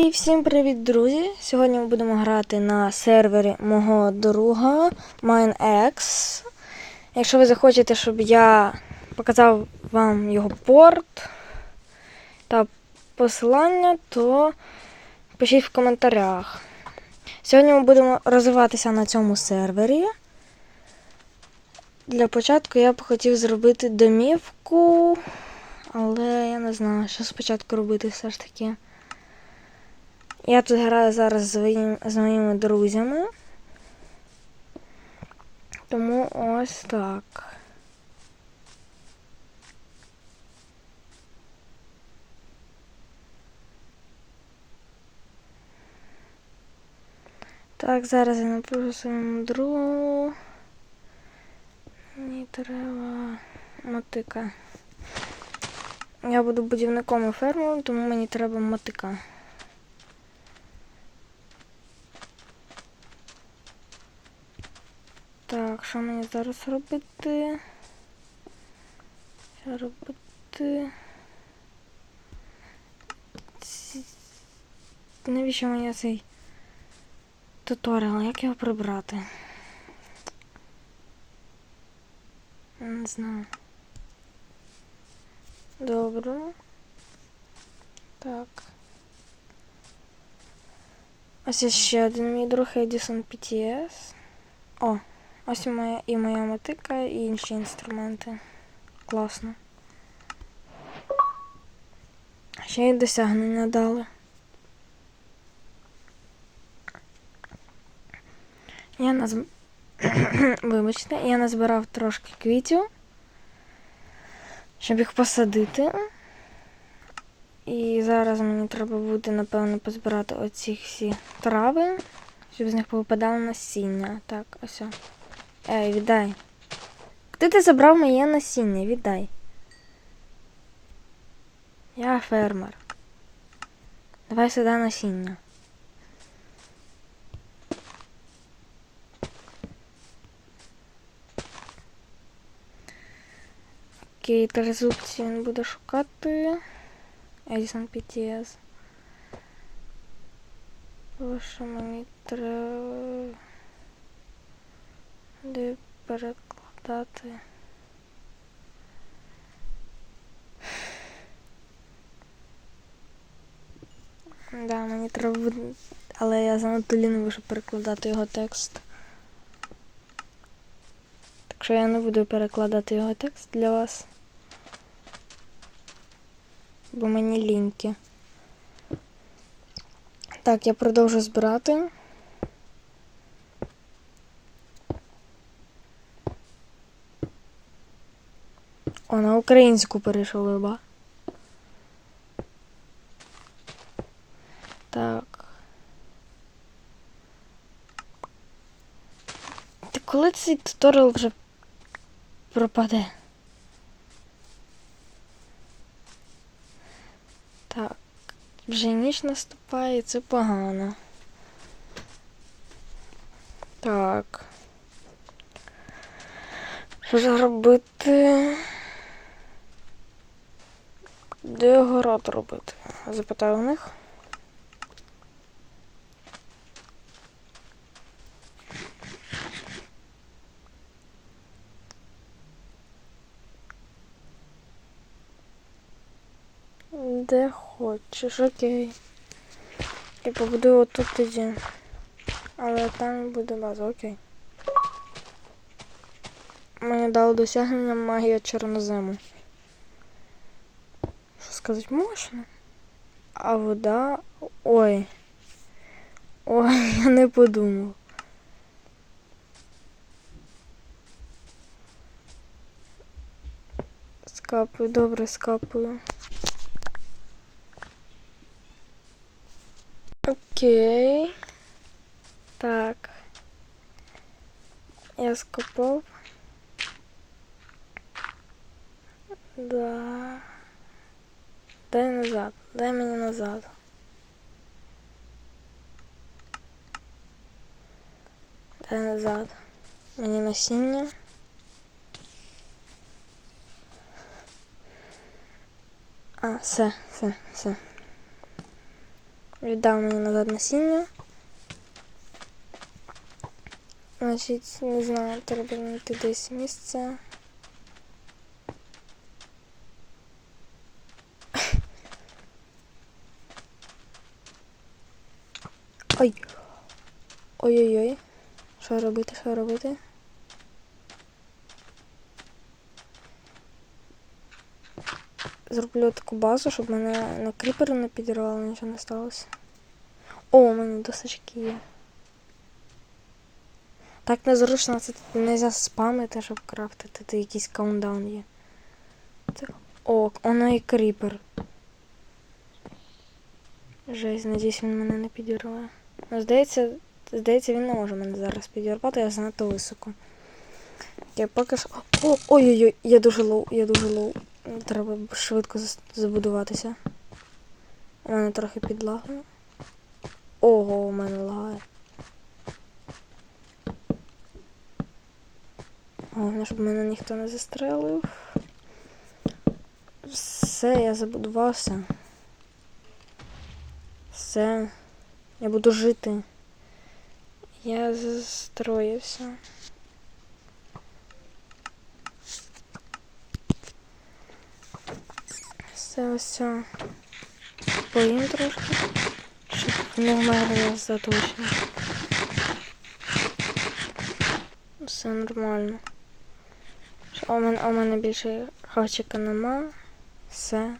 І всім привіт, друзі! Сьогодні ми будемо грати на сервері мого друга MineX. Якщо ви захочете, щоб я показав вам його порт та посилання, то пишіть в коментарях. Сьогодні ми будемо розвиватися на цьому сервері. Для початку я б хотів зробити домівку, але я не знаю, що спочатку робити все ж таки. Я тут граю зараз з, з моїми друзями. Тому ось так. Так, зараз я напишу своєму другу. Мені треба мотика. Я буду будівником і фермером, тому мені треба мотика. Так, що мені зараз робити? Що робити? Навіщо мені цей туторіал? Як його прибрати? Не знаю. Добре. Так. Ось є ще один мій друг Edison PTS. О, ось і моя, і моя мотика, і інші інструменти. Класно. Ще й досягнення дали. Я наз... Вибачте, я назбирав трошки квітів, щоб їх посадити. І зараз мені треба буде, напевно, позбирати оці всі трави, щоб з них повипадало насіння. Так, ось. о. Ей, віддай. Куди ти забрав моє насіння? Віддай. Я фермер. Давай сюди насіння. Окей, трезубці він буде шукати. Edison PTS. То, що мені треба де перекладати. Да, мені треба буде, але я занадто лінивий, щоб перекладати його текст. Так що я не буду перекладати його текст для вас. Бо мені ліньки. Так, я продовжу збирати. О, на українську перейшов либа. Так. Та коли цей туторіал вже пропаде? Так, вже ніч наступає, це погано. Так. Що ж робити? Де город робити? Запитаю у них. Де хочеш, окей. Я побудую отут тоді. Але там буде база, окей. Мені дало досягнення магія чорнозему. Що сказати можна? А вода. Ой. Ой, я не подумав. Скапую, добре, скапую. Окей. Так. Я скопав. Да. Дай назад. Дай мені назад. Дай назад. Мені насіння. А, все, все, все. Віддав мені назад насіння. Значить, не знаю, треба знайти десь місце. Ой. Ой-ой-ой. Що робити, що робити? Зроблю таку базу, щоб мене на кріпери не підірвало, нічого не сталося. О, у мене досочки є. Так незручно, це тут не можна спамити, щоб крафтити, це якийсь каундаун є. Це... О, воно і кріпер. Жесть, надіюсь, він мене не підірває. Ну, здається, здається, він не може мене зараз підірвати, я занадто високо. Я поки що. Ой-ой-ой, я дуже лоу, я дуже лоу. Треба швидко забудуватися. У мене трохи підлагає. Ого, у мене лагає. Головне, щоб мене ніхто не застрелив. Все, я забудувався. Все. Я буду жити. Я застроївся. Все ось. Поїм трошки. Щоб не вмерли заточно. Все нормально. У мене, у мене більше хавчика нема. Все.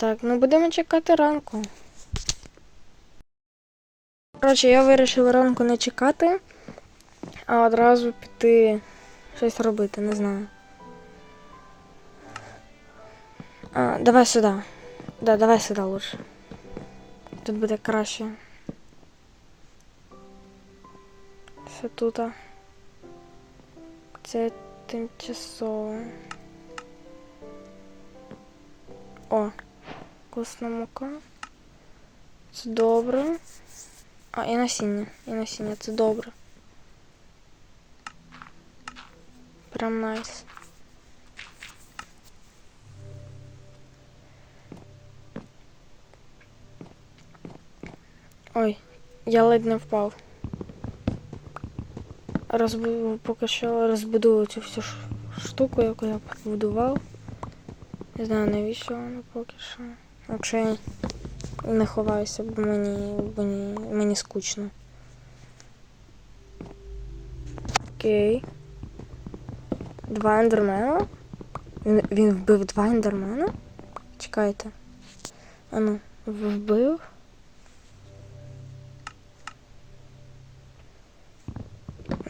Так, ну будемо чекати ранку. Коротше, я вирішив ранку не чекати, а одразу піти щось робити, не знаю. А, давай сюди. Да, давай сюди лучше. Тут буде краще. Все тут. Це тимчасово. О, вкусна мука. Це добре. А, і насіння. І насіння, це добре. Прям найс. Ой, я ледь не впав. Розбу... Поки що розбудую цю всю штуку, яку я побудував. Не знаю навіщо воно поки що. Якщо я не ховаюся, бо мені, мені, мені скучно. Окей. Два ендермена? Він, він вбив два ендермена? Чекайте. Ану, вбив.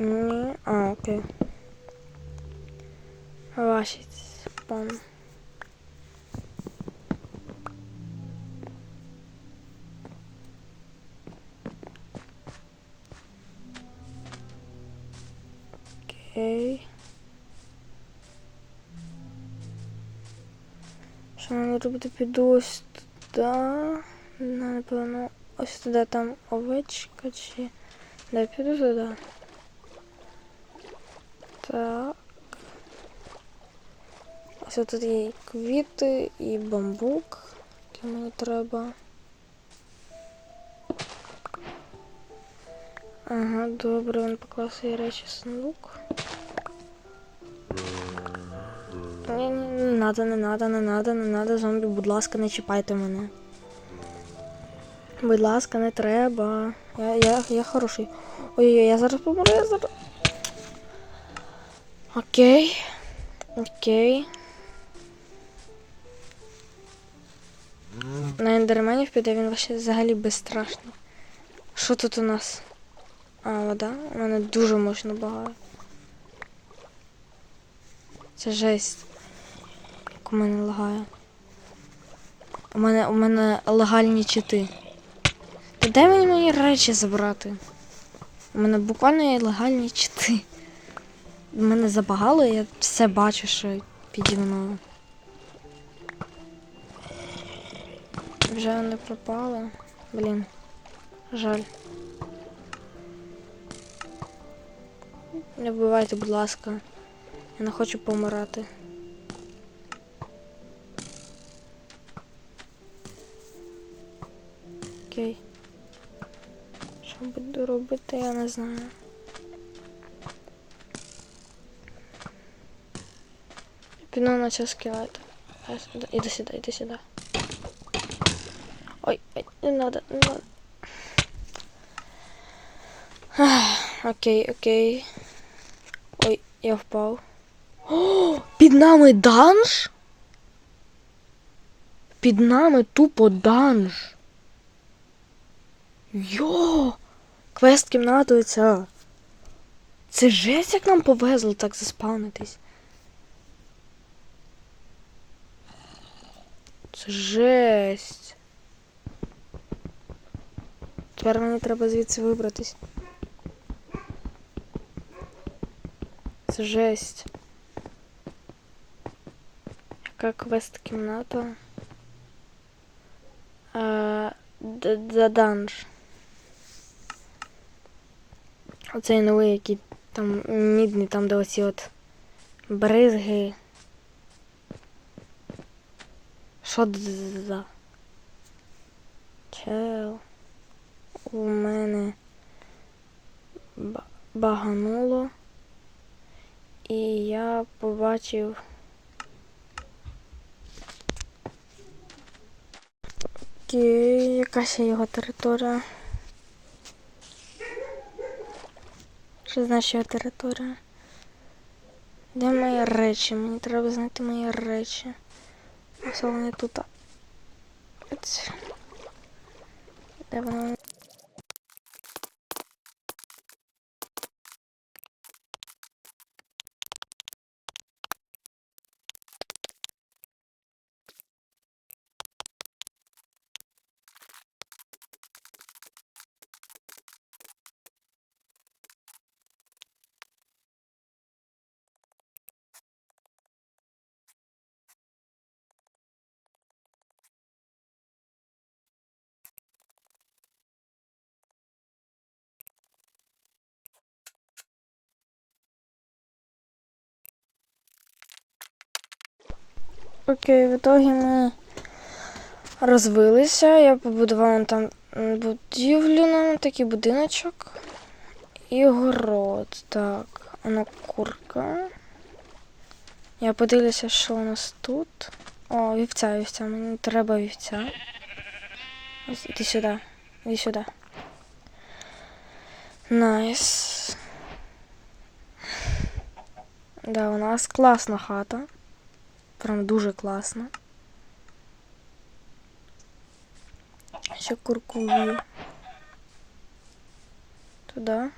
Ні. А, окей. Ваші спам. Окей. Що мені робити? Піду ось туди. Ну, Напевно, ось туди там овечка чи. Да, піду туди. Так. Ось тут є і квіти, і бамбук, який мені треба. Ага, добре, він поклав свої речі в сундук. Надо, не надо, не надо, не надо, зомбі, будь ласка, не чіпайте мене. Будь ласка, не треба. Я, я, я хороший. Ой-ой-ой, я зараз помру, я зараз. Окей. Окей. На ендерменів піде він взагалі безстрашний. Що тут у нас? А, вода? У мене дуже мощно багає. Це жесть. У мене лагає. У мене у мене легальні чити. Та дай мені мої речі забрати. У мене буквально є легальні чити. У мене забагало, я все бачу, що піді мною. Вже вони пропали. Блін. Жаль. Не вбивайте, будь ласка. Я не хочу помирати. Окей. Що буду робити, я не знаю. Піду на цього скелета. Іди сюди, іди сюди. Ой, ой, не надо, не надо. Окей, окей. Ой, я впав. О, під нами данж? Під нами тупо данж. Йо! Квест кімнатою ця. Це жесть, як нам повезло так заспавнитись. Це жесть. Тепер мені треба звідси вибратись. Це жесть. Яка квест кімната? А, д- д- данж. Оцей новий, який там мідний, там де оці от бризги. Що за? Чел. У мене багануло. І я побачив. Окей, яка ще його територія? Що значить територія? Де мої речі? Мені треба знайти мої речі. Ось вони тут. Де вони? Окей, в итоге ми розвилися. Я побудувала там будівлю нам, такий будиночок. І город. Так, воно курка. Я подивлюся, що у нас тут. О, вівця, вівця. Мені треба вівця. Ось, іди сюди. Іди сюди. Найс. Да, у нас класна хата. Прям дуже класно. Ще курку вб'ю. Туди.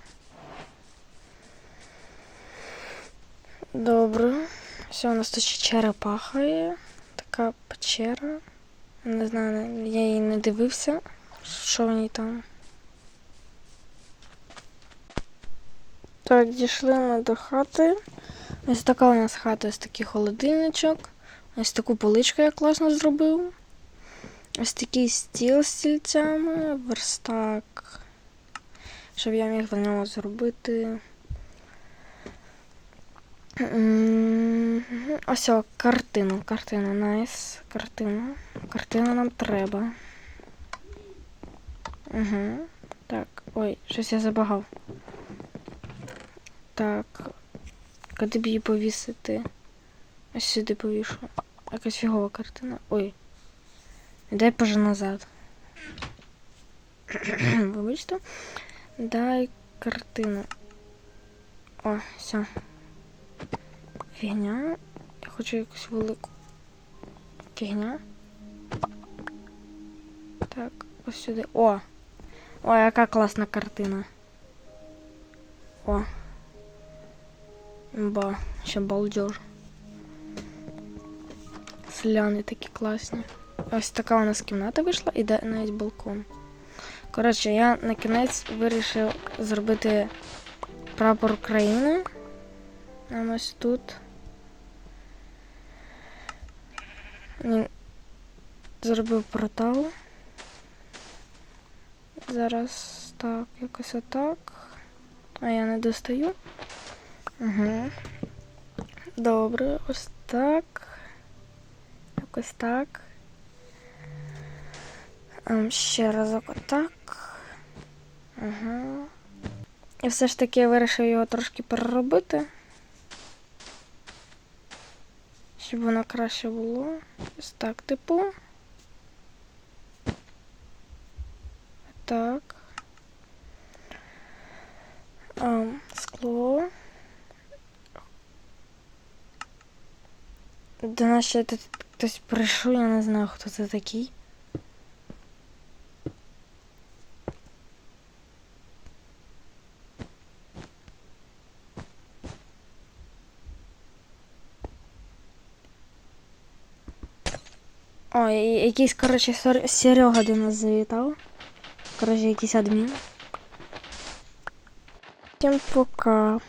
Добре. Все, у нас тут ще черепаха є. Така печера. Не знаю, я її не дивився, що в ній там. Так, дійшли ми до хати. Ось така у нас хата, ось такий холодильничок. Ось таку поличку я класно зробив. Ось такий стіл з стільцями, верстак. Щоб я міг в ньому зробити. Ось о, картину. Картина, найс. Картина. Картина нам треба. Угу. Так, ой, щось я забагав. Так. Куди б її повісити? Ось сюди повішу. Якась фігова картина. Ой. Дай поже назад. Вибачте. Дай картину. О, все. Фігня. Я хочу якусь велику. Фігня. Так, ось сюди. О! О, яка класна картина. О. Ба, ще балдеж. Селяни такі класні. Ось така у нас кімната вийшла і навіть балкон. Коротше, я на кінець вирішив зробити прапор України. Нам ось тут. Зробив портал. Зараз так, якось отак. А я не достаю. Угу. Добре, ось так. Якось так. Ем, ще разок отак. Ага. І все ж таки я вирішив його трошки переробити. Щоб воно краще було. Ось так, типу. Так. До нас ще тут хтось прийшов, я не знаю, хто це такий. Ой, якийсь, коротше, Сер- Серега до нас завітав. Коротше, якийсь адмін. Всім пока.